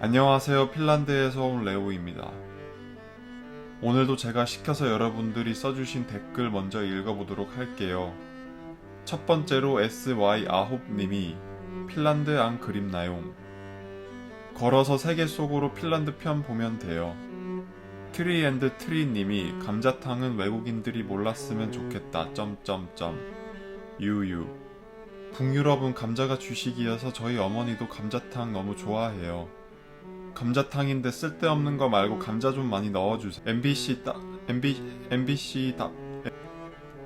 안녕하세요. 핀란드에서 온 레오입니다. 오늘도 제가 시켜서 여러분들이 써주신 댓글 먼저 읽어보도록 할게요. 첫 번째로 SY 아홉님이 핀란드 안 그립나용? 걸어서 세계 속으로 핀란드 편 보면 돼요. 트리 앤드 트리님이 감자탕은 외국인들이 몰랐으면 좋겠다. 점점점 유유 북유럽은 감자가 주식이어서 저희 어머니도 감자탕 너무 좋아해요. 감자탕인데 쓸데없는 거 말고 감자 좀 많이 넣어주세요. MBC 따 MB MBC 답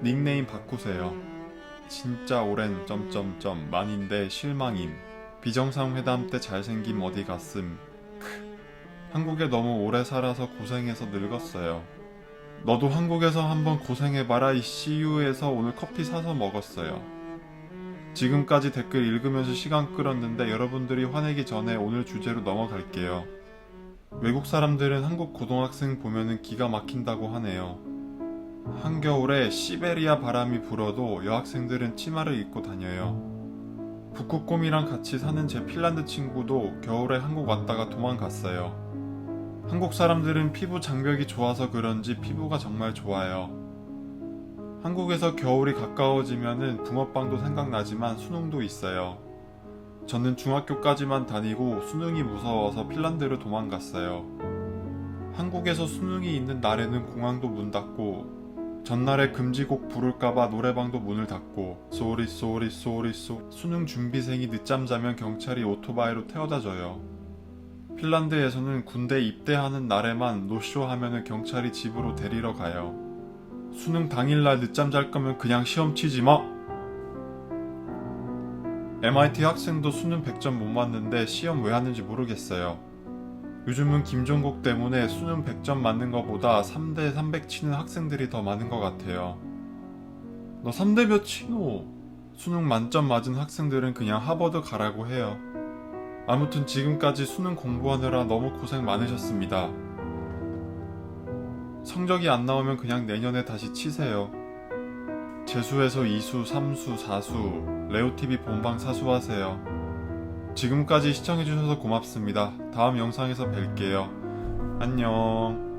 닉네임 바꾸세요. 진짜 오랜 점점점 만인데 실망임. 비정상 회담 때 잘생김 어디 갔음. 크. 한국에 너무 오래 살아서 고생해서 늙었어요. 너도 한국에서 한번 고생해봐라 이 CU에서 오늘 커피 사서 먹었어요. 지금까지 댓글 읽으면서 시간 끌었는데 여러분들이 화내기 전에 오늘 주제로 넘어갈게요. 외국 사람들은 한국 고등학생 보면은 기가 막힌다고 하네요. 한겨울에 시베리아 바람이 불어도 여학생들은 치마를 입고 다녀요. 북극곰이랑 같이 사는 제 핀란드 친구도 겨울에 한국 왔다가 도망갔어요. 한국 사람들은 피부 장벽이 좋아서 그런지 피부가 정말 좋아요. 한국에서 겨울이 가까워지면은 붕어빵도 생각나지만 수능도 있어요. 저는 중학교까지만 다니고 수능이 무서워서 핀란드로 도망갔어요. 한국에서 수능이 있는 날에는 공항도 문 닫고 전날에 금지곡 부를까봐 노래방도 문을 닫고 쏘리 쏘리 쏘리 쏘 수능 준비생이 늦잠 자면 경찰이 오토바이로 태워다 줘요. 핀란드에서는 군대 입대하는 날에만 노쇼 하면은 경찰이 집으로 데리러 가요. 수능 당일날 늦잠 잘 거면 그냥 시험 치지 마. MIT 학생도 수능 100점 못 맞는데 시험 왜 하는지 모르겠어요. 요즘은 김종국 때문에 수능 100점 맞는 것보다 3대 300 치는 학생들이 더 많은 것 같아요. 너 3대 몇 치노? 수능 만점 맞은 학생들은 그냥 하버드 가라고 해요. 아무튼 지금까지 수능 공부하느라 너무 고생 많으셨습니다. 성적이 안 나오면 그냥 내년에 다시 치세요. 재수에서 2수, 3수, 4수, 레오TV 본방 사수하세요. 지금까지 시청해주셔서 고맙습니다. 다음 영상에서 뵐게요. 안녕.